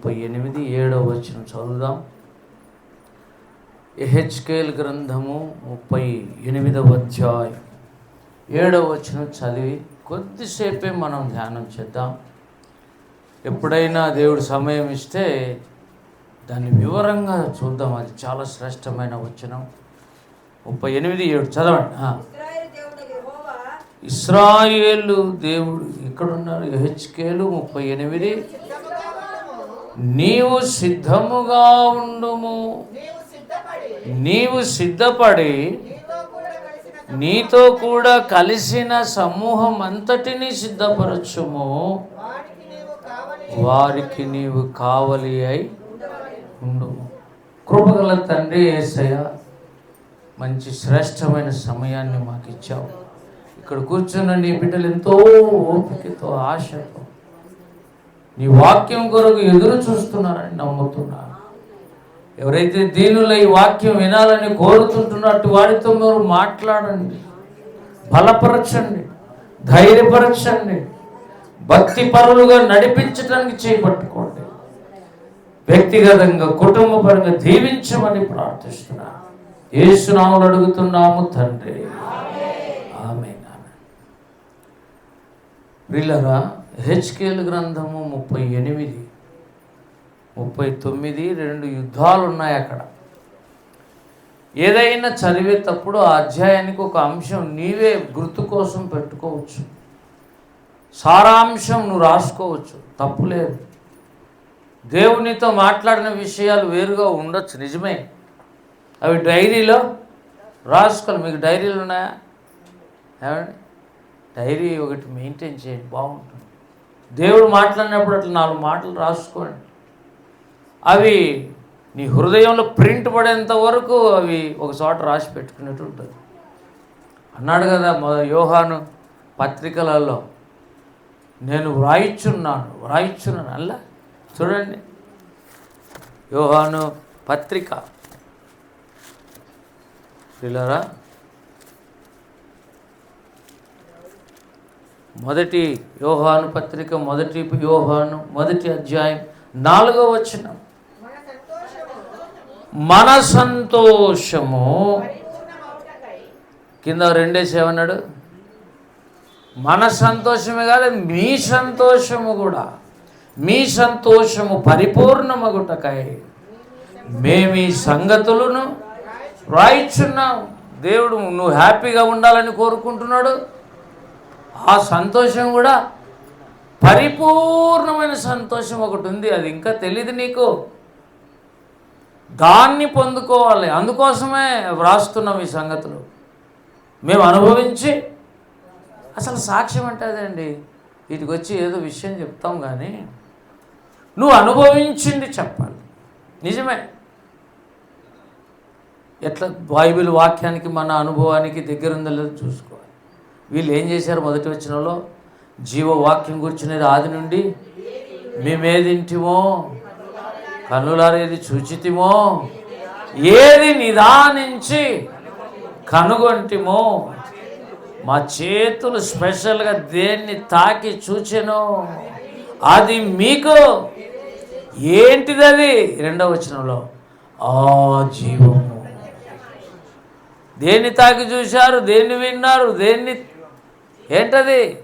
ముప్పై ఎనిమిది ఏడవ వచ్చిన చదువుదాం. ఎహెచ్కేల్ గ్రంథము ముప్పై ఎనిమిదవ అధ్యాయం. ఏడవ వచ్చిన చదివి కొద్దిసేపే మనం ధ్యానం చేద్దాం. ఎప్పుడైనా దేవుడు సమయం ఇస్తే దాన్ని వివరంగా చూద్దాం. అది చాలా శ్రేష్టమైన వచనం. ముప్పై ఎనిమిది ఏడు చదవండి. ఇస్రాయేలు దేవుడు ఎక్కడున్నారు? హెచ్కేలు ముప్పై ఎనిమిది నీవు సిద్ధముగా ఉండుము. నీవు సిద్ధపడి నీతో కూడా కలిసిన సమూహం అంతటిని సిద్ధపరచుము. వారికి నీవు కావలి అయి ఉండుము. కృపగల తండ్రి ఏసయ్య మంచి శ్రేష్టమైన సమయాన్ని మాకు ఇచ్చావు ఇక్కడ కూర్చున్న నీ బిడ్డలు ఎంతో ఓపికతో ఆశతో నీ వాక్యం కొరకు ఎదురు చూస్తున్నారని నమ్ముతున్నాను. ఎవరైతే దీనిలో ఈ వాక్యం వినాలని కోరుతుంటున్నట్టు వారితో మీరు మాట్లాడండి. బలపరచండి. ధైర్యపరచండి. భక్తి పరులుగా నడిపించడానికి చేపట్టుకోండి. వ్యక్తిగతంగా కుటుంబపరంగా దీవించమని ప్రార్థిస్తున్నాను. ఏసునాములు అడుగుతున్నాము తండ్రి. ఆమె వీళ్ళరా హెచ్కేల్ గ్రంథము ముప్పై ఎనిమిది ముప్పై తొమ్మిది రెండు యుద్ధాలు ఉన్నాయి అక్కడ. ఏదైనా చదివేటప్పుడు ఆ అధ్యాయానికి ఒక అంశం నీవే గుర్తు కోసం పెట్టుకోవచ్చు. సారాంశం నువ్వు రాసుకోవచ్చు. తప్పులేదు దేవునితో మాట్లాడిన విషయాలు వేరుగా ఉండొచ్చు. నిజమే. అవి డైరీలో రాసుకోవాలి. మీకు డైరీలు ఉన్నాయా? ఏమండి? డైరీ ఒకటి మెయింటైన్ చేయండి. బాగుంటుంది. దేవుడు మాట్లాడినప్పుడు అట్లా నాలుగు మాటలు రాసుకోండి. అవి నీ హృదయంలో ప్రింట్ పడేంత వరకు అవి ఒక చోట రాసి పెట్టుకున్నట్టు ఉంటుంది. అన్నాడు కదా మొద యోహాను పత్రికలలో నేను వ్రాయిచున్నాను వ్రాయిచున్నాను. అల్లా చూడండి. యోహాను పత్రిక. పిల్లరా మొదటి యోహాను పత్రిక మొదటి యోహాను మొదటి అధ్యాయం నాలుగో వచనం. మన సంతోషము. కింద రెండేసేమన్నాడు మన సంతోషమే కాదు మీ సంతోషము కూడా. మీ సంతోషము పరిపూర్ణమగుటకై మేము ఈ సంగతులను రాయిచున్నాం. దేవుడు నువ్వు హ్యాపీగా ఉండాలని కోరుకుంటున్నాడు. ఆ సంతోషం కూడా పరిపూర్ణమైన సంతోషం ఒకటి ఉంది. అది ఇంకా తెలియదు నీకు. దాన్ని పొందుకోవాలి. అందుకోసమే వ్రాస్తున్నాం ఈ సంగతులు. మేము అనుభవించి అసలు సాక్ష్యం అంటే అదండి వీటికి వచ్చి ఏదో విషయం చెప్తాం కానీ నువ్వు అనుభవించింది చెప్పాలి. నిజమే. ఎట్లా బైబిల్ వాక్యానికి మన అనుభవానికి దగ్గర ఉందో లేదో చూసుకోవాలి వీళ్ళు ఏం చేశారు? మొదటి వచ్చినలో జీవవాక్యం కూర్చునేది ఆది నుండి మేమేదింటిమో? కన్నులారేది చూచితిమో? ఏది నిదానించి కనుగొంటిమో? మా చేతులు స్పెషల్గా దేన్ని తాకి చూచెను? అది మీకు ఏంటిది అది రెండవ వచనంలో ఆ జీవము. దేన్ని తాకి చూశారు? దేన్ని విన్నారు? దేన్ని ఏంటది?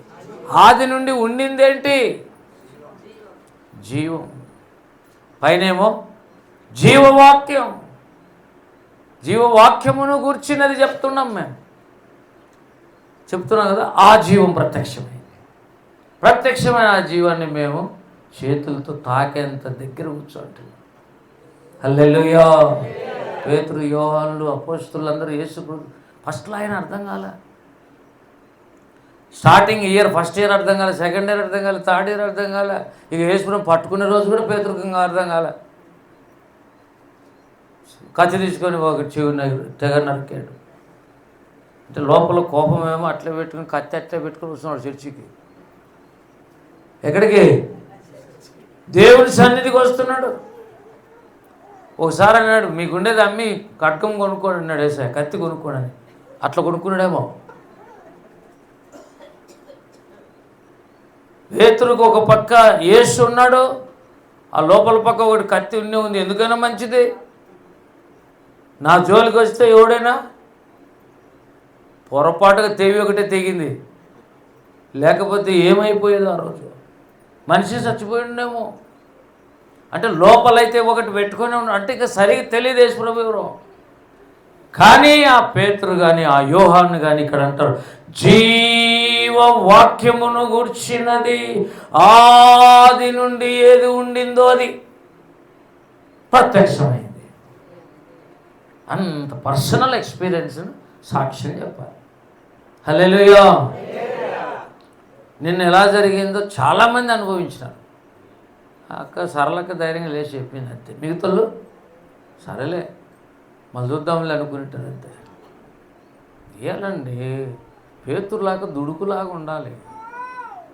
ఆది నుండి ఉండిందేంటి? జీవం. పైనేమో జీవవాక్యం. జీవవాక్యమును గూర్చినది చెప్తున్నాం మేము. చెప్తున్నాం కదా ఆ జీవం ప్రత్యక్షమైంది ప్రత్యక్షమైన ఆ జీవాన్ని మేము చేతులతో తాకేంత దగ్గర కూర్చోంటున్నాం. హల్లెలూయా. పేతురు యోహానులు అపోస్తులు అందరూ యేసు ఫస్ట్లో ఆయన అర్థం కాలే. స్టార్టింగ్ ఇయర్ ఫస్ట్ ఇయర్ అర్థం కాలే సెకండ్ ఇయర్ అర్థం కాలే థర్డ్ ఇయర్ అర్థం కాలే. ఇక వేసుకుని పట్టుకునే రోజు కూడా పేతృకంగా అర్థం కాలే. కత్తి తీసుకొని ఒక చెవి తెగ నరికాడు. అంటే లోపల కోపమేమో అట్లా పెట్టుకుని కత్తి అట్లా పెట్టుకుని వస్తున్నాడు చర్చికి. ఎక్కడికి? దేవుని సన్నిధికి వస్తున్నాడు. ఒకసారి అన్నాడు మీకుండేది అమ్మి కట్కం కొనుక్కోండి అన్నాడు వేసా కత్తి కొనుక్కోడని. అట్లా కొనుక్కున్నాడేమో. పేతురుకు ఒక పక్క యేసు ఉన్నాడు ఆ లోపల పక్క ఒకటి కత్తి ఉండే ఉంది. ఎందుకైనా మంచిది? నా జోలికి వస్తే ఎవడైనా పొరపాటుగా తెవి ఒకటే తెగింది. లేకపోతే ఏమైపోయేది ఆ రోజు? మనిషి చచ్చిపోయిండేమో. అంటే లోపలైతే ఒకటి పెట్టుకొని ఉన్నాడు అంటే ఇక సరిగ్గా తెలియదు యేసుప్రభు ఎవరు. కానీ ఆ పేతురు కానీ ఆ యోహాన్ని కానీ ఇక్కడ అంటారు జీ జీవ వాక్యమును గూర్చినది. ఆది నుండి ఏది ఉండిందో అది ప్రత్యక్షమైంది. అంత పర్సనల్ ఎక్స్పీరియన్స్ సాక్ష్యం చెప్పాలి. హలెలుయో నిన్న ఎలా జరిగిందో చాలామంది అనుభవించినారు. అక్క సరళక ధైర్యంగా లేచి చెప్పింది అంతే. మిగతలు సరేలే మళ్ళీ చూద్దాంలే అనుకుంటారు అంతే. ఏలండి? పేతురులాగా దుడుకులాగా ఉండాలి.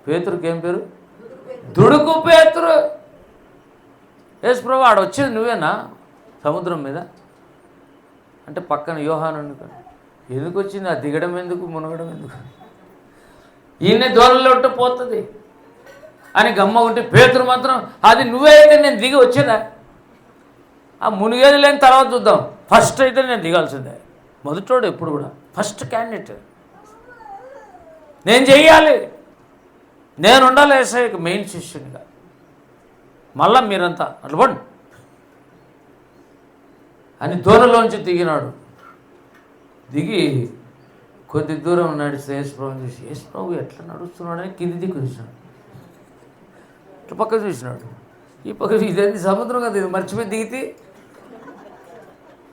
పేతురుకి ఏం పేరు? దుడుకు పేతురు. యేసు ప్రభు ఆడ వచ్చేది నువ్వేనా? సముద్రం మీద? అంటే పక్కన యోహాను అనుకోండి ఎందుకు వచ్చింది ఆ దిగడం ఎందుకు? మునగడం ఎందుకు? ఈయన దూరంలో పోతుంది. అని గమ్మ ఉంటే పేతురు మాత్రం అది నువ్వే అయితే నేను దిగి వచ్చేదా? ఆ మునిగేది లేని తర్వాత చూద్దాం. ఫస్ట్ అయితే నేను దిగాల్సిందే. మొదటోడు ఎప్పుడు కూడా. First candidate. నేను చేయాలి నేను ఉండాలి ఏసఐకి మెయిన్ శిష్యునిగా. మళ్ళా మీరంతా అట్లా అని దూరంలోంచి దిగినాడు. దిగి కొద్ది దూరం నడిస్తే యేసుప్రభు చూసి యేసుప్రభు ఎట్లా నడుస్తున్నాడని కింది దిక్కు చూసినాడు. ఇటు పక్క చూసినాడు. ఈ పక్క ఇదేంది సముద్రం కదా ఇది మర్చిపోయి దిగితే?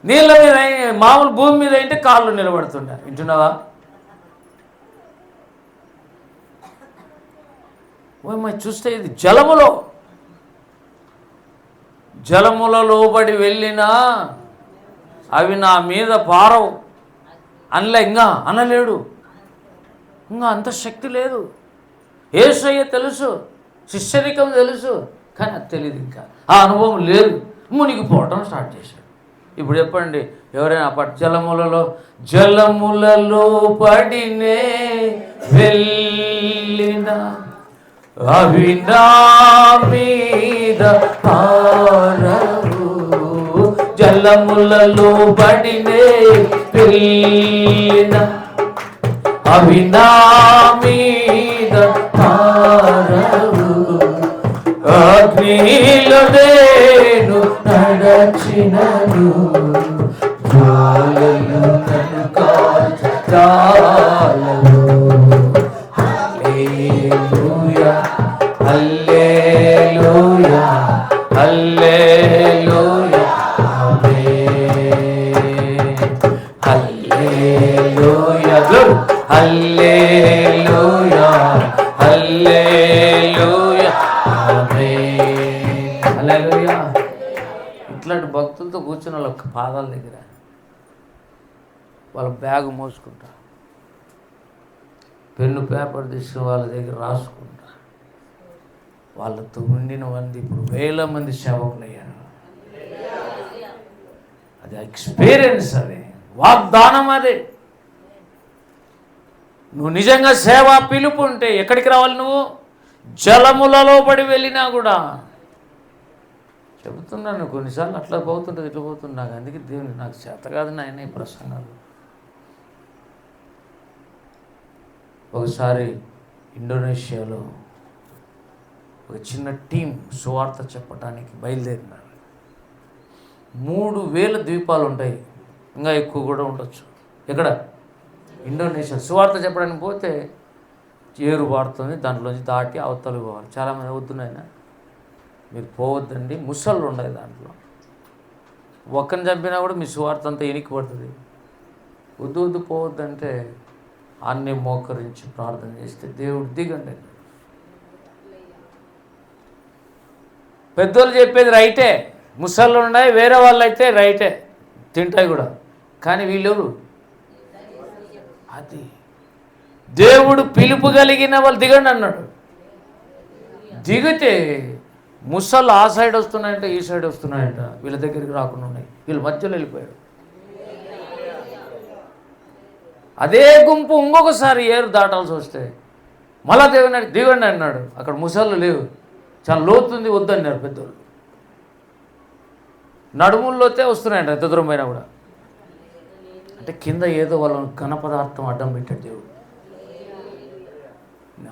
నీళ్ళ మీద మామూలు భూమి మీద అయితే కాళ్ళు నిలబడుతుండే. వింటున్నావా? ఓ చూస్తే ఇది జలములో. జలముల లోబడి వెళ్ళినా అవి నా మీద పారవు. అనలే ఇంకా అనలేడు. ఇంకా అంత శక్తి లేదు. ఏసయ్య తెలుసు శిష్యరికం తెలుసు కానీ అది తెలియదు ఇంకా. ఆ అనుభవం లేదు. మునిగిపోవటం స్టార్ట్ చేశాడు. ఇప్పుడు చెప్పండి ఎవరైనా పట్ జలములలో జలములలో పడినే వెళ్ళినా అవినామీద పారవు. జలములలో పడినే వెళ్ళిన అవినామీద పారవు. అగ్నిలో నేను నడచినను. భక్తులతో కూర్చున్న వాళ్ళ పాదాల దగ్గర వాళ్ళ బ్యాగ్ మోసుకుంటా. పెన్ను పేపర్ తీసుకుని వాళ్ళ దగ్గర రాసుకుంటా. వాళ్ళతో ఉండిన మంది ఇప్పుడు వేల మంది సేవకులయ్యారు. అది ఎక్స్పీరియన్స్ అది. వాగ్దానం అదే. నువ్వు నిజంగా సేవా పిలుపు ఉంటే ఎక్కడికి రావాలి నువ్వు? జలములలో పడి వెళ్ళినా కూడా చెబుతున్నాను కొన్నిసార్లు అట్లా పోతుంటుంది ఇట్లా పోతుంది నాకు అందుకే దేవుని నాకు చేత కాదు నాయన ఈ ప్రసంగాలు. ఒకసారి ఇండోనేషియాలో ఒక చిన్న టీం సువార్త చెప్పడానికి బయలుదేరినారు. మూడు వేల ద్వీపాలు ఉంటాయి. ఇంకా ఎక్కువ కూడా ఉండొచ్చు. ఎక్కడ? ఇండోనేషియా. సువార్త చెప్పడానికి పోతే ఏరు వాడుతుంది దాంట్లోంచి దాటి అవతలు పోవాలి. చాలామంది అవుతున్నాయి మీరు పోవద్దండి. ముసళ్ళు ఉన్నాయి దాంట్లో. ఒక్కరిని చంపినా కూడా మీ సువార్త అంతా ఇనికిపడుతుంది వద్దు వద్దు పోవద్దంటే అన్ని మోకరించి ప్రార్థన చేస్తే దేవుడు దిగండి. పెద్దోళ్ళు చెప్పేది రైటే. ముసళ్ళు ఉన్నాయి వేరే వాళ్ళు అయితే రైటే. తింటాయి కూడా. కానీ వీళ్ళెవరు? అది. దేవుడు పిలుపు కలిగిన వాళ్ళు దిగండి అన్నాడు. దిగితే ముసళ్ళు ఆ సైడ్ వస్తున్నాయంట ఈ సైడ్ వస్తున్నాయంట వీళ్ళ దగ్గరికి రాకుండా ఉన్నాయి. వీళ్ళ మధ్యలో వెళ్ళిపోయాడు అదే గుంపు ఇంకొకసారి ఏరు దాటాల్సి వస్తే మళ్ళా దేవుని దిగండి అన్నాడు. అక్కడ ముసళ్ళు లేవు. చాలా లోతుంది వద్దన్నారు పెద్దోళ్ళు. నడుముల్లోతే వస్తున్నాయంట ఎంత దూరం పోయినా కూడా. అంటే కింద ఏదో వాళ్ళ ఘన పదార్థం అడ్డం పెట్టాడు దేవుడు.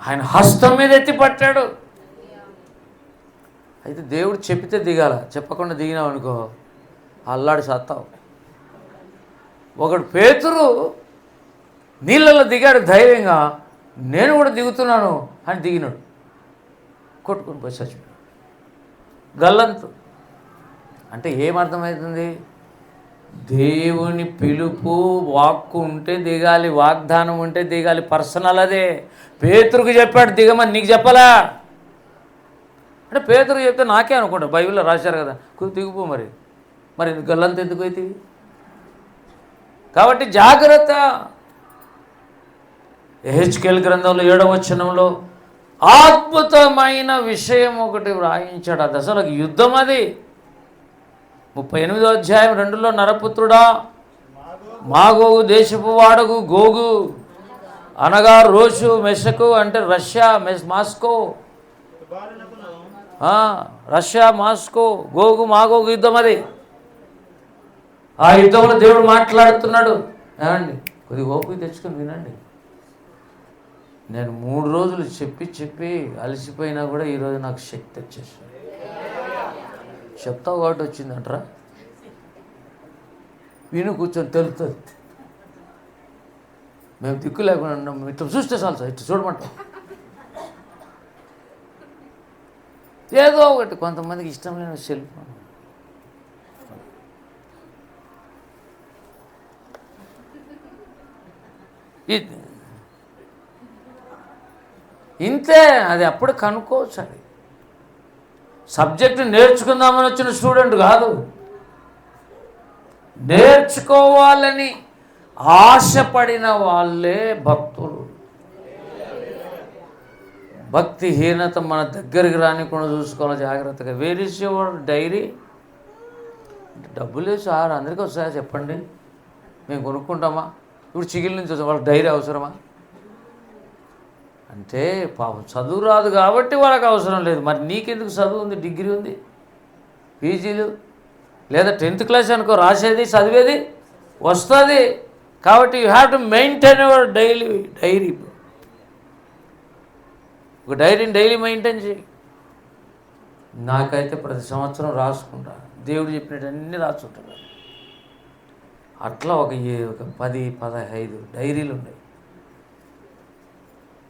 ఆయన హస్తం మీద ఎత్తి పట్టాడు. అయితే దేవుడు చెప్పితే దిగాల. చెప్పకుండా దిగినావు అనుకో అల్లాడి సత్తావు. ఒకడు పేతురు నీళ్ళలో దిగాడు ధైర్యంగా నేను కూడా దిగుతున్నాను అని దిగినాడు. కొట్టుకొని పోయి చచ్చిపోయాడు. గల్లంతు. అంటే ఏమర్థమవుతుంది దేవుని పిలుపు వాక్కు ఉంటే దిగాలి వాగ్దానం ఉంటే దిగాలి పర్సనల్ అదే. పేతురుకు చెప్పాడు దిగమని నీకు చెప్పలా? అంటే పేదరు చెప్తే నాకే అనుకుంటా. బైబిల్లో రాశారు కదా. కొద్ది దిగిపో మరి. మరి గల్లంత ఎందుకు అవుతుంది? కాబట్టి జాగ్రత్త. హెచ్కెల్ గ్రంథంలో ఏడవచనంలో అద్భుతమైన విషయం ఒకటి వ్రాయించాడు. ఆ దశలకు యుద్ధం అది. ముప్పై ఎనిమిదో అధ్యాయం రెండులో నరపుత్రుడా మాగోగు దేశపు వాడగు గోగు అనగా రోషు మెషకు అంటే రష్యా మెస్ మాస్కో రష్యా మాస్కో గోగు మాగోగు యుద్ధం అది. ఆ యుద్ధంలో దేవుడు మాట్లాడుతున్నాడు. ఏమండి? కొద్దిగా ఓపిక తెచ్చుకొని వినండి. నేను మూడు రోజులు చెప్పి చెప్పి అలసిపోయినా కూడా ఈరోజు నాకు శక్తి వచ్చేసింది. చెప్తావు కాబట్టి వచ్చిందంటరా. విను కూర్చొని తెలుస్తుంది. మేము దిక్కు లేకుండా ఉన్నాం. ఇట్లా చూస్తే చాలు సార్ ఇట్లా చూడమంటాం ఏదో ఒకటి కొంతమందికి ఇష్టం లేని సెల్ ఫోన్. ఇది ఇంతే అది అప్పుడు కనుక్కోవచ్చు అది. సబ్జెక్టు నేర్చుకుందామని వచ్చిన స్టూడెంట్ కాదు. నేర్చుకోవాలని ఆశపడిన వాళ్ళే భక్తులు. భక్తిహీనత మన దగ్గరికి రానికుండా చూసుకోవాలి జాగ్రత్తగా. వేర్ ఇస్ యువర్ డైరీ డబ్బులే సార్ అందరికీ వస్తాయా చెప్పండి. మేము కొనుక్కుంటామా? ఇప్పుడు చిగిల్ నుంచి వస్తాం వాళ్ళకి డైరీ అవసరమా? అంటే పాపం చదువు రాదు కాబట్టి వాళ్ళకి అవసరం లేదు. మరి నీకెందుకు చదువు ఉంది డిగ్రీ ఉంది? పీజీలు? లేదా టెన్త్ క్లాస్ అనుకో రాసేది చదివేది వస్తుంది. కాబట్టి you have to maintain your daily diary ఒక డైరీని డైలీ మెయింటైన్ చేయి. నాకైతే ప్రతి సంవత్సరం రాసుకుంటా. దేవుడు చెప్పినట్టు రాసుకుంటాను అట్లా ఒక ఏ- ఒక పది పదహైదు డైరీలు ఉన్నాయి.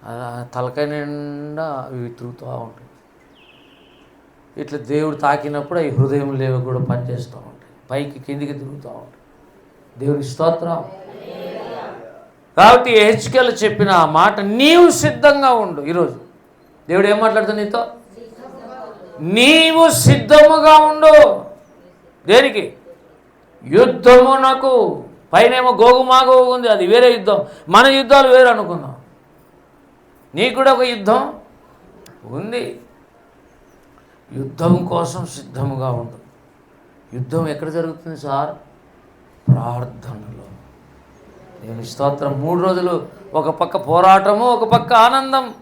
అలా తలకాయ నిండా అవి తిరుగుతూ ఉంటాయి. ఇట్లా దేవుడు తాకినప్పుడు అవి హృదయం లేవి కూడా పనిచేస్తూ ఉంటాయి. పైకి కిందికి తిరుగుతూ ఉంటాయి. దేవుడి స్తోత్రం. కాబట్టి హెచ్కెల్ చెప్పిన ఆ మాట నీవు సిద్ధంగా ఉండు ఈరోజు. దేవుడు ఏం మాట్లాడుతుంది నీతో? నీవు సిద్ధముగా ఉండు. దేనికి? యుద్ధమునకు. పైనేమో గోగు మాగోగు ఉంది అది వేరే యుద్ధం. మన యుద్ధాలు వేరు అనుకుందాం. నీకు కూడా ఒక యుద్ధం ఉంది. యుద్ధం కోసం సిద్ధముగా ఉండు. యుద్ధం ఎక్కడ జరుగుతుంది సార్? ప్రార్థనలో. నేను స్తోత్రం. మూడు రోజులు ఒక పక్క పోరాటము ఒక పక్క ఆనందం.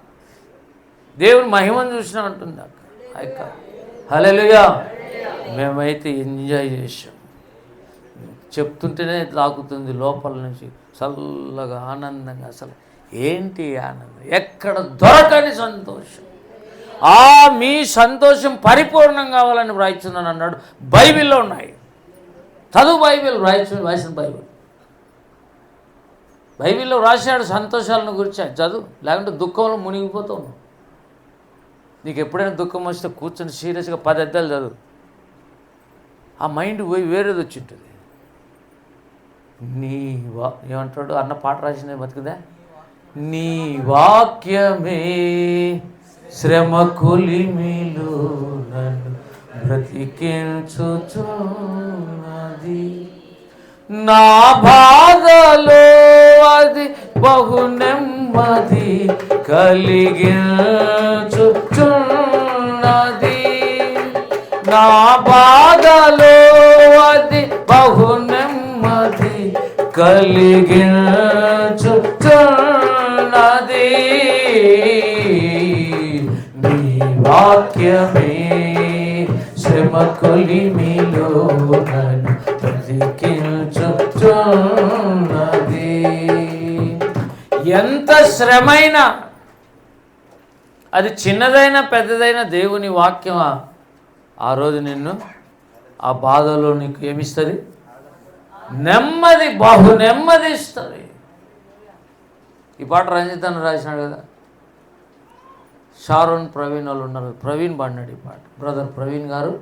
దేవుని మహిమను చూసిన అంటుంది అక్క అక్క మేమైతే ఎంజాయ్ చేసాం చెప్తుంటేనే తాకుతుంది లోపల నుంచి. చల్లగా ఆనందంగా అసలు ఏంటి ఆనందం? ఎక్కడ దొరకని సంతోషం. ఆ మీ సంతోషం పరిపూర్ణం కావాలని వ్రాయిస్తున్నాను అన్నాడు. బైబిల్లో ఉన్నాయి. చదువు బైబిల్ వ్రాయించు రాసిన బైబిల్. బైబిల్లో రాశాడు సంతోషాలను గురించి. చదువు లేకుంటే దుఃఖంలో మునిగిపోతావు నీకు ఎప్పుడైనా దుఃఖం వస్తే కూర్చొని సీరియస్గా పది అద్దాలు చదువు. ఆ మైండ్ పోయి వేరేది వచ్చి ఉంటుంది నీ వా ఏమంటాడు? అన్న పాట రాసిందే బతుకుదా? నీ వాక్యమే శ్రమ కొలిమిలు నన్ను బ్రతికించుచున్నది. నా బాధలో అది బహు నెమ్మది కలిగించుచున్నది నా బాధలో అది బహు నెమ్మది కలిగించుచున్నది నీ వాక్యమే శ్రమకులిమిలో నన్ను బ్రతికించుచున్నది ఎంత శ్రమైనా అది చిన్నదైనా పెద్దదైనా దేవుని వాక్యమా? ఆ రోజు నిన్ను ఆ బాధలో నీకు ఏమిస్తుంది? నెమ్మది బహు నెమ్మది ఇస్తుంది. ఈ పాట రంజిత్ అన్న రాసినాడు కదా. షారోన్ ప్రవీణ్ వాళ్ళు ఉన్నారు. ప్రవీణ్ పాడినాడు ఈ పాట. బ్రదర్ ప్రవీణ్ గారు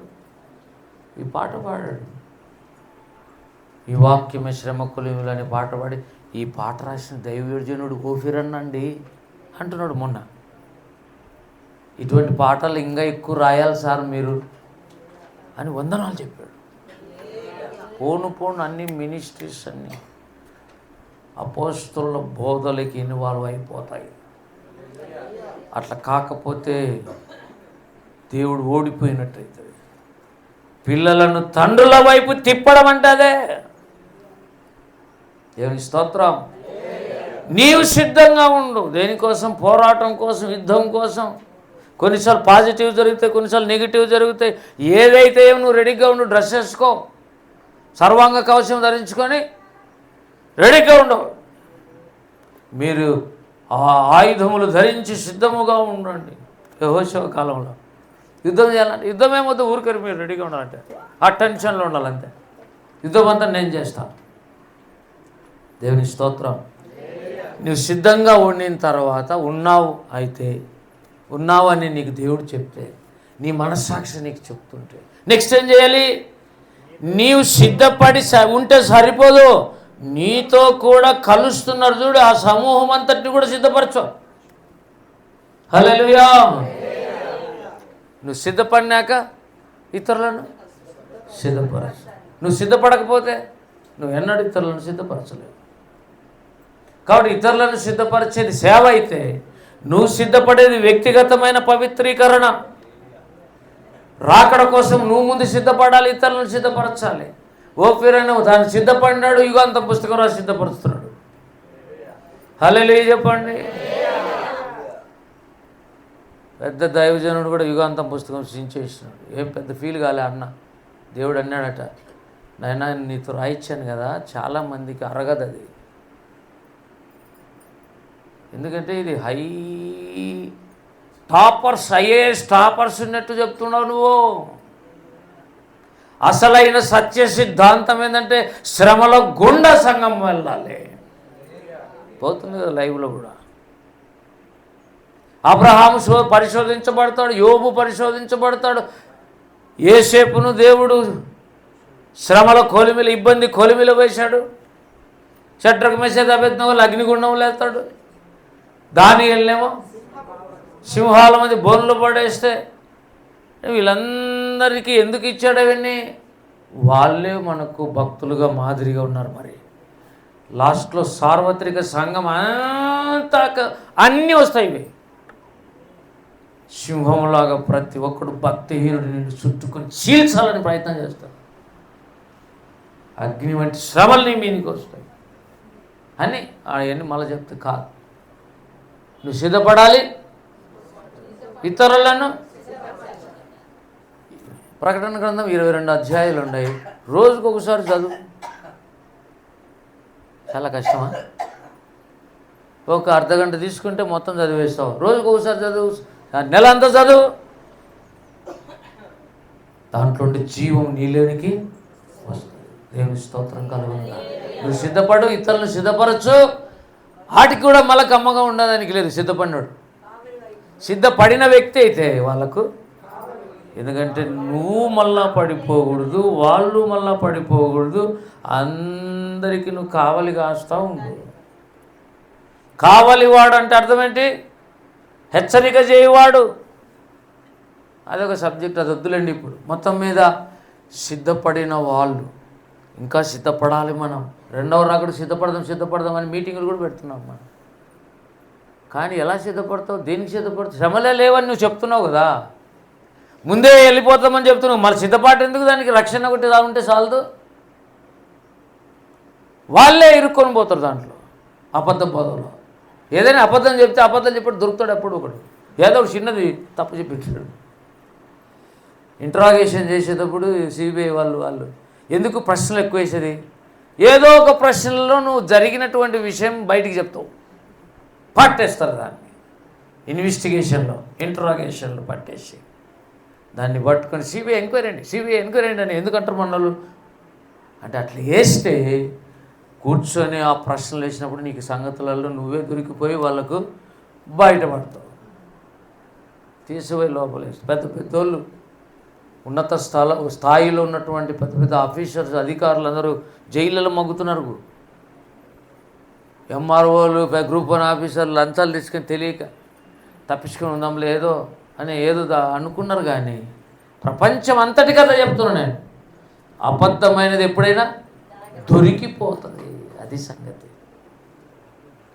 ఈ పాట పాడాడు. ఈ వాక్యమే శ్రమ కొలిములు అనే పాట పాడి ఈ పాట రాసిన దైవజనుడు అన్నండి అంటున్నాడు మొన్న. ఇటువంటి పాటలు ఇంకా ఎక్కువ రాయాలి సార్ మీరు. అని వందనాలు చెప్పాడు. పోను పోను అన్ని మినిస్ట్రీస్ అన్నీ అపోస్తుల బోధలకి ఇన్వాల్వ్ అయిపోతాయి. అట్లా కాకపోతే దేవుడు ఓడిపోయినట్టయితే పిల్లలను తండ్రుల వైపు తిప్పడం అంటే అదే దేవుని స్తోత్రం. నీవు సిద్ధంగా ఉండు. దేనికోసం? పోరాటం కోసం యుద్ధం కోసం. కొన్నిసార్లు పాజిటివ్ జరుగుతాయి కొన్నిసార్లు నెగిటివ్ జరుగుతాయి ఏదైతే ఏం నువ్వు రెడీగా ఉండు డ్రెస్ వేసుకో. సర్వాంగ కవచం ధరించుకొని రెడీగా ఉండవు మీరు ఆ ఆయుధములు ధరించి సిద్ధముగా ఉండండి. యహోశవ కాలంలో. యుద్ధం చేయాలంటే యుద్ధం ఏమవుతుంది ఊరికరి మీరు రెడీగా ఉండాలంటే. ఆ టెన్షన్లో ఉండాలంతే. యుద్ధం అంతా నేను చేస్తాను దేవుని స్తోత్రం. నువ్వు సిద్ధంగా ఉండిన తర్వాత ఉన్నావు అయితే ఉన్నావని నీకు దేవుడు చెప్తే నీ మనస్సాక్షి నీకు చెప్తుంటే. నెక్స్ట్ ఏం చేయాలి? నీవు సిద్ధపడి ఉంటే సరిపోదు. నీతో కూడా కలుస్తున్నారు చూడు ఆ సమూహం అంతటిని కూడా సిద్ధపరచు. హల్లెలూయా నువ్వు సిద్ధపడినాక ఇతరులను సిద్ధపరచు. నువ్వు సిద్ధపడకపోతే నువ్వు ఎన్నడూ ఇతరులను సిద్ధపరచలేవు. కాబట్టి ఇతరులను సిద్ధపరిచేది సేవ అయితే నువ్వు సిద్ధపడేది వ్యక్తిగతమైన పవిత్రీకరణ. రాకడ కోసం నువ్వు ముందు సిద్ధపడాలి ఇతరులను సిద్ధపరచాలి. ఓపిరైన దాన్ని సిద్ధపడినాడు యుగాంతం పుస్తకం రాసి సిద్ధపరుస్తున్నాడు. హలే చెప్పండి. పెద్ద దైవజనుడు కూడా యుగాంతం పుస్తకం సించేసినాడు ఏం పెద్ద ఫీల్ కాలే అన్న. దేవుడు అన్నాడట నాయన నీతో రాయించాను కదా చాలామందికి అరగదు అది ఎందుకంటే ఇది హై టాపర్స్ ఐఏఎస్ టాపర్స్ ఉన్నట్టు చెప్తున్నావు నువ్వు. అసలైన సత్య సిద్ధాంతం ఏంటంటే శ్రమల గుండె సంఘం వెళ్ళాలి. పోతుంది కదా లైవ్లో కూడా. అబ్రహాం శో పరిశోధించబడతాడు యోబు పరిశోధించబడతాడు. ఏసేపును దేవుడు శ్రమల కొలిమిల ఇబ్బంది కొలిమిలో వేశాడు. షట్రకు మెసేజ్ అభ్యర్థం అగ్నిగుండం లేతాడు దాని వెళ్ళేమో సింహాల మంది బోన్లు పడేస్తే వీళ్ళందరికీ ఎందుకు ఇచ్చాడు అవన్నీ? వాళ్ళే మనకు భక్తులుగా మాదిరిగా ఉన్నారు మరి. లాస్ట్లో సార్వత్రిక సంఘం అంతా అన్నీ వస్తాయి ఇవి. సింహంలాగా ప్రతి ఒక్కడు భక్తిహీనుడు నిన్ను చుట్టుకొని చీల్చాలని ప్రయత్నం చేస్తాడు. అగ్ని వంటి శ్రమలు నీ మీదకి వస్తాయి. అని అవన్నీ మళ్ళీ చెప్తే కాదు. నువ్వు సిద్ధపడాలి. ఇతరులను ప్రకటన గ్రంథం ఇరవై రెండు అధ్యాయాలు ఉన్నాయి. రోజుకు ఒకసారి చదువు. చాలా కష్టమా? ఒక అర్ధ గంట తీసుకుంటే మొత్తం చదివేస్తావు. రోజుకు ఒకసారి చదువు. నెల అంతా చదువు. దాంట్లో జీవం నీలోనికి వస్తుంది. దేవుని స్తోత్రం కలుగుతుంది నువ్వు సిద్ధపడు ఇతరులను సిద్ధపరచు. వాటికి కూడా మళ్ళీ కమ్మగా ఉండడానికి లేదు సిద్ధపడినాడు. సిద్ధపడిన వ్యక్తి అయితే వాళ్ళకు ఎందుకంటే నువ్వు మళ్ళా పడిపోకూడదు వాళ్ళు మళ్ళా పడిపోకూడదు అందరికీ నువ్వు కావలి కాస్తా ఉండు. కావలి వాడు అంటే అర్థమేంటి? హెచ్చరిక చేయవాడు. అదొక సబ్జెక్ట్ అది వద్దులేండి ఇప్పుడు. మొత్తం మీద సిద్ధపడిన వాళ్ళు ఇంకా సిద్ధపడాలి మనం. రెండవ రాకడు సిద్ధపడదాం సిద్ధపడదాం అని మీటింగులు కూడా పెడుతున్నాం మనం. కానీ ఎలా సిద్ధపడతావు? దేనికి సిద్ధపడతావు? శ్రమలే లేవని నువ్వు చెప్తున్నావు కదా. ముందే వెళ్ళిపోతామని చెప్తున్నావు. మళ్ళీ సిద్ధపాటు ఎందుకు దానికి? రక్షణ ఒకటి రా ఉంటే చాలదు. వాళ్ళే ఇరుక్కొని పోతారు దాంట్లో అబద్ధం పదవులో ఏదైనా అబద్ధం చెప్తే అబద్ధం చెప్పాడు దొరుకుతాడు అప్పుడు ఒకడు. ఏదో ఒకటి చిన్నది తప్పు చెప్పించాడు ఇంట్రాగేషన్ చేసేటప్పుడు సిబిఐ వాళ్ళు వాళ్ళు ఎందుకు ప్రశ్నలు ఎక్కువ వేసేది? ఏదో ఒక ప్రశ్నలో నువ్వు జరిగినటువంటి విషయం బయటికి చెప్తావు. పట్టేస్తారు దాన్ని. ఇన్వెస్టిగేషన్లో ఇంట్రాగేషన్లో పట్టేసి. దాన్ని పట్టుకొని సిబిఐ ఎంక్వైరీ అండి. సిబిఐ ఎంక్వైరీ అండి అని ఎందుకంటారు మన వాళ్ళు అంటే అట్లా వేస్తే కూర్చొని ఆ ప్రశ్నలు వేసినప్పుడు నీకు సంగతులలో నువ్వే దొరికిపోయి వాళ్ళకు బయటపడతావు. తీసిపోయి లోపలేసి. పెద్ద పెద్దోళ్ళు ఉన్నత స్థల స్థాయిలో ఉన్నటువంటి పెద్ద పెద్ద ఆఫీసర్స్ అధికారులు అందరూ జైళ్ళలో మగ్గుతున్నారు. ఎంఆర్ఓలు గ్రూప్ వన్ ఆఫీసర్లు లంచాలు తీసుకొని తెలియక తప్పించుకొని ఉందాం లేదో అని ఏదో దా- అనుకున్నారు కానీ ప్రపంచం అంతటి కథ చెప్తున్నా నేను. అబద్ధమైనది ఎప్పుడైనా దొరికిపోతుంది. అది సంగతి.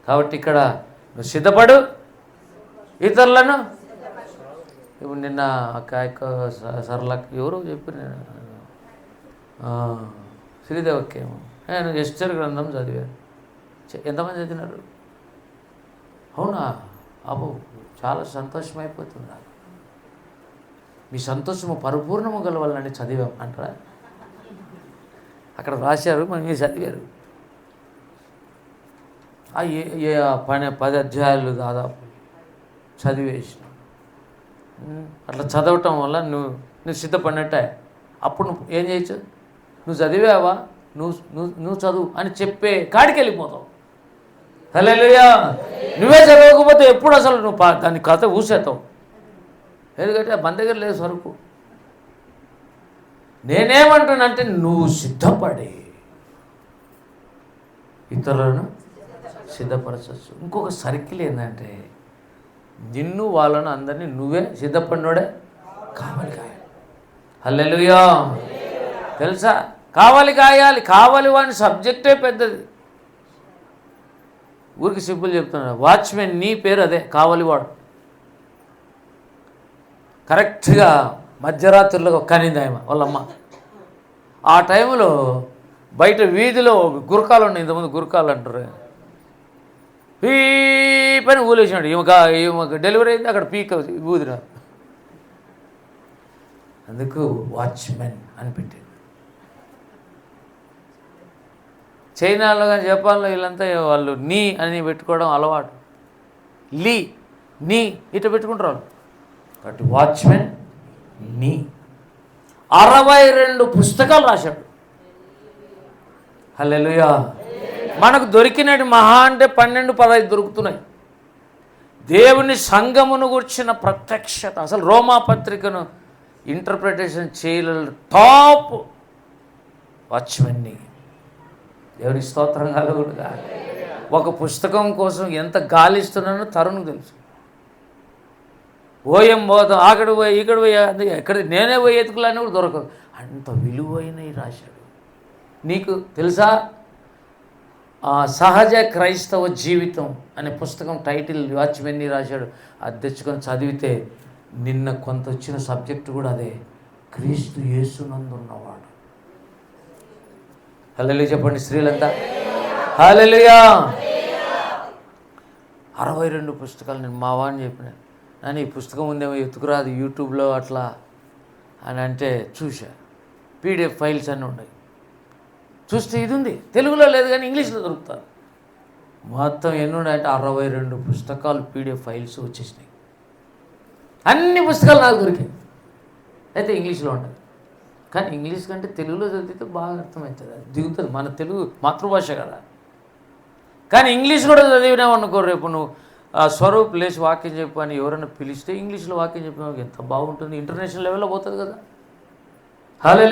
కాబట్టి ఇక్కడ నువ్వు సిద్ధపడు. ఇతరులను ఇప్పుడు నిన్న అక్క యొక్క సరళ ఎవరో చెప్పి శ్రీదేవక్కేమో నేను ఎస్టర్ గ్రంథం చదివాను ఎంతమంది చదివినారు? అవునా? అబ్బో చాలా సంతోషమైపోతుంది నాకు. మీ సంతోషము పరిపూర్ణము గలవాలని చదివాం అంటారా? అక్కడ రాశారు మరి మీరు చదివారు. ఆ పని పది అధ్యాయాలు దాదాపు చదివేసిన. అట్లా చదవటం వల్ల నువ్వు నువ్వు సిద్ధపడినట్టే. అప్పుడు నువ్వు ఏం చేయొచ్చు? నువ్వు చదివావా? నువ్వు నువ్వు నువ్వు చదువు అని చెప్పే కాడికి వెళ్ళిపోతావు. హల్లెలూయా. నువ్వే చదవకపోతే ఎప్పుడు అసలు నువ్వు దాన్ని దాని కథ ఊసేతావు ఎందుకంటే మన దగ్గర లేదు సరుకు. నేనేమంటానంటే నువ్వు సిద్ధపడి. ఇతరులను సిద్ధపరచచ్చు ఇంకొక సర్కిల్ ఏంటంటే నిన్ను వాళ్ళను అందరినీ నువ్వే సిద్ధపడినోడే కావాలి కాయాలి. హల్లెలూయా. తెలుసా? కావాలి కాయాలి. కావాలి వాని సబ్జెక్టే పెద్దది. ఊరికి సింపుల్ చెప్తున్నాడు వాచ్మెన్ నీ పేరు అదే కావాలి వాడు. కరెక్ట్గా మధ్యరాత్రిలో కనింది ఆమె వాళ్ళమ్మ. ఆ టైంలో బయట వీధిలో గురకాలు ఉన్నాయి. ఇంతకుముందు గురకాలు అంటారు పీ పని ఊలేసినాడు ఈమె ఈమె డెలివరీ అయింది అక్కడ పీక్ ఊదిరా. అందుకు వాచ్మెన్ అని పెట్టింది చైనాలో కానీ జపాన్లో వీళ్ళంతా వాళ్ళు నీ అని పెట్టుకోవడం అలవాటు. లీ నీ ఇట పెట్టుకుంటారు వాళ్ళు. కాబట్టి వాచ్మెన్ నీ. అరవై రెండు పుస్తకాలు రాశాడు. హలో మనకు దొరికినటి మహా అంటే పన్నెండు పదహైదు దొరుకుతున్నాయి. దేవుని సంఘమును గుర్చిన ప్రత్యక్షత అసలు రోమా పత్రికను ఇంటర్ప్రిటేషన్ చేయలేదు టాప్ వాచ్మెన్ని. దేవుని స్తోత్రం కలుగుడుగా ఒక పుస్తకం కోసం ఎంత గాలిస్తున్నానో తరుణ్ తెలుసు. ఓయం పోతాం అక్కడ పోయి ఇక్కడ పోయి ఎక్కడ నేనే పోయి ఎతుకులని కూడా దొరకదు అంత విలువైనవి రాశాడు. నీకు తెలుసా? సహజ క్రైస్తవ జీవితం అనే పుస్తకం టైటిల్ వాచ్మెన్ని రాశాడు. అది తెచ్చుకొని చదివితే నిన్న కొంత వచ్చిన సబ్జెక్టు కూడా అదే. క్రీస్తు యేసునందున్నవాడు హలో చెప్పండి స్త్రీలంతా. హల్లెలూయా. అరవై రెండు పుస్తకాలు నేను మా వాడిని చెప్పిన. నేను ఈ పుస్తకం ఉందేమో ఎత్తుకురాదు యూట్యూబ్లో అట్లా అని అంటే చూసా పీడిఎఫ్ ఫైల్స్ అన్నీ ఉన్నాయి. చూస్తే ఇది ఉంది. తెలుగులో లేదు కానీ ఇంగ్లీష్లో దొరుకుతారు. మొత్తం ఎన్ని అరవై రెండు పుస్తకాలు పీడిఎఫ్ ఫైల్స్ వచ్చేసినాయి. అన్ని పుస్తకాలు నాకు దొరికాయి. అయితే ఇంగ్లీష్లో ఉంటుంది కానీ ఇంగ్లీష్ కంటే తెలుగులో చదివితే బాగా అర్థమవుతుంది. అది దిగుతుంది. మన తెలుగు మాతృభాష కదా. కానీ ఇంగ్లీష్ కూడా చదివినావు అనుకో రేపు నువ్వు. ఆ స్వరూప్ లేచి వాక్యం చెప్పు అని ఎవరైనా పిలిస్తే ఇంగ్లీష్లో వాక్యం చెప్పినావు ఎంత బాగుంటుంది. ఇంటర్నేషనల్ లెవెల్లో పోతుంది కదా. హలో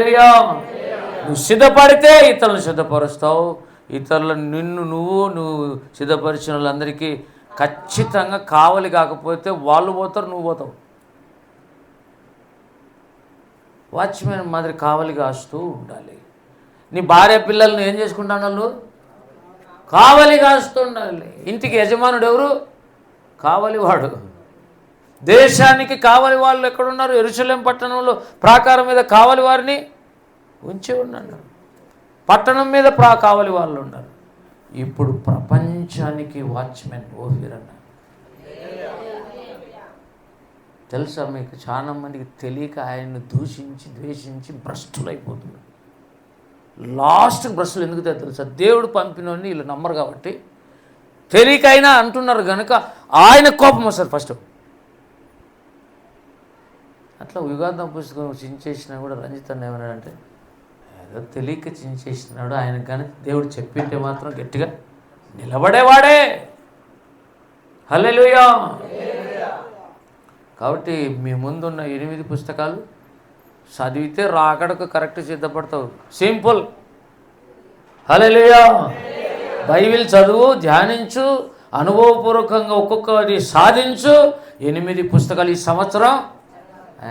నువ్వు సిద్ధపడితే ఇతరులను సిద్ధపరుస్తావు. ఇతరులను నిన్ను నువ్వు నువ్వు సిద్ధపరిచిన వాళ్ళందరికీ ఖచ్చితంగా కావలి కాకపోతే వాళ్ళు పోతారు నువ్వు పోతావు. వాచ్మెన్ మాదిరి కావలి కాస్తూ ఉండాలి. నీ భార్య పిల్లల్ని ఏం చేసుకుంటాను వాళ్ళు? కావలి కాస్తూ ఉండాలి. ఇంటికి యజమానుడు ఎవరు? కావలివాడు దేశానికి కావలి వాళ్ళు ఎక్కడున్నారు? ఎరుసలేం పట్టణంలో ప్రాకారం మీద కావలి వారిని ఉంచి ఉన్నాడు పట్టణం మీద ప్రా కావలి వాళ్ళు ఉన్నారు ఇప్పుడు ప్రపంచానికి వాచ్మెన్ ఓఫీర్ తెలుసా మీకు? చాలా మందికి తెలియక ఆయన్ని దూషించి ద్వేషించి భ్రష్టులైపోతున్నారు. లాస్ట్ భ్రష్టులు ఎందుకు తెలుసా? దేవుడు పంపినోడిని వీళ్ళు నమ్మరు కాబట్టి తెలియకైనా అంటున్నారు కనుక ఆయన కోపం వస్తారు ఫస్ట్. అట్లా యుగాంతం పుస్తకం చించేసినా కూడా రంజిత్ అన్న ఏమన్నాడంటే ఏదో తెలియక చేసినాడు. ఆయన కానీ దేవుడు చెప్పింటే మాత్రం గట్టిగా నిలబడేవాడే. హల్లెలుయా. కాబట్టి మీ ముందున్న ఎనిమిది పుస్తకాలు చదివితే రాకడకు కరెక్ట్ సిద్ధపడతావు. సింపుల్. హలెలుయా బైబిల్ చదువు ధ్యానించు అనుభవపూర్వకంగా ఒక్కొక్కటి సాధించు. ఎనిమిది పుస్తకాలు ఈ సంవత్సరం.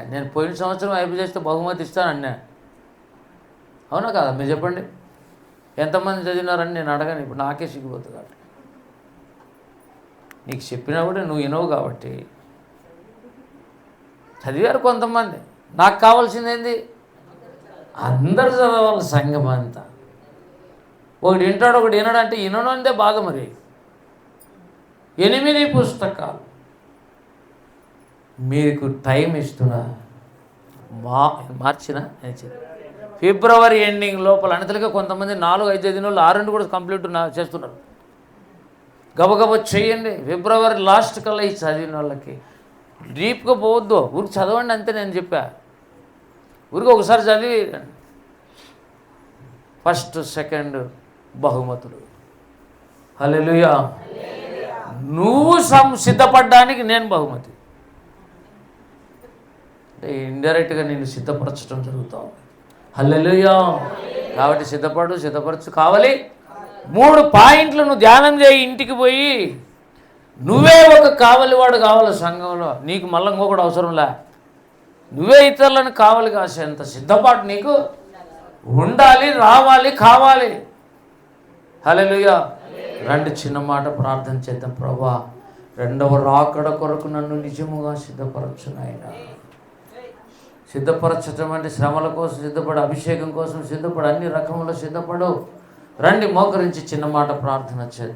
నేను పోయిన సంవత్సరం అయిపోయి చేస్తే బహుమతి ఇస్తాను అన్నా అవునా కదా? మీరు చెప్పండి. ఎంతమంది చదివినారని నేను అడగను. ఇప్పుడు నాకే సిగ్గుపోతుంది కాబట్టి. నీకు చెప్పినా కూడా నువ్వు వినవు కాబట్టి. చదివారు కొంతమంది. నాకు కావాల్సింది ఏంది? అందరు చదవాలి సంఘం అంతా. ఒకటి వింటాడు ఒకటి వినడు అంటే వినడం అంతే బాధ మరి. ఎనిమిది పుస్తకాలు. మీకు టైం ఇస్తున్నా. మా మార్చిన? ఫిబ్రవరి ఎండింగ్ లోపల అనతలకే కొంతమంది నాలుగు ఐదు ఐదు ఆ ఆరు కూడా కంప్లీట్ చేస్తున్నారు. గబగబ చేయండి. ఫిబ్రవరి లాస్ట్ కల్లా ఈ చదివిన వాళ్ళకి. డీప్గా పోవద్దు. ఊరికి చదవండి అంతే నేను చెప్పా. ఊరికి ఒకసారి చదివి. ఫస్ట్ సెకండ్ బహుమతులు. హలెలుయా నువ్వు సం సిద్ధపడ్డానికి నేను బహుమతి. అంటే ఇండైరెక్ట్గా నేను సిద్ధపరచడం జరుగుతూ ఉంది హల్లెలుయా. కాబట్టి సిద్ధపడు సిద్ధపరచు. కావాలి. మూడు పాయింట్లు నువ్వు ధ్యానం చేయి ఇంటికి పోయి. నువ్వే ఒక కావలివాడు కావాలి సంఘంలో. నీకు మళ్ళీ ఇంకొకటి అవసరంలే నువ్వే ఇతరులను కావాలి కాసేంత సిద్ధపాటు నీకు ఉండాలి రావాలి కావాలి. హల్లెలూయా. రెండు చిన్న మాట ప్రార్థన చేద్దాం ప్రభా. రెండవ రాకడ కొరకు నన్ను నిజముగా సిద్ధపరచు నాయనా. సిద్ధపరచటం అంటే శ్రమల కోసం సిద్ధపడు అభిషేకం కోసం సిద్ధపడు అన్ని రకముల సిద్ధపడు. రండి మోకరించి చిన్న మాట ప్రార్థన చేద్దాం.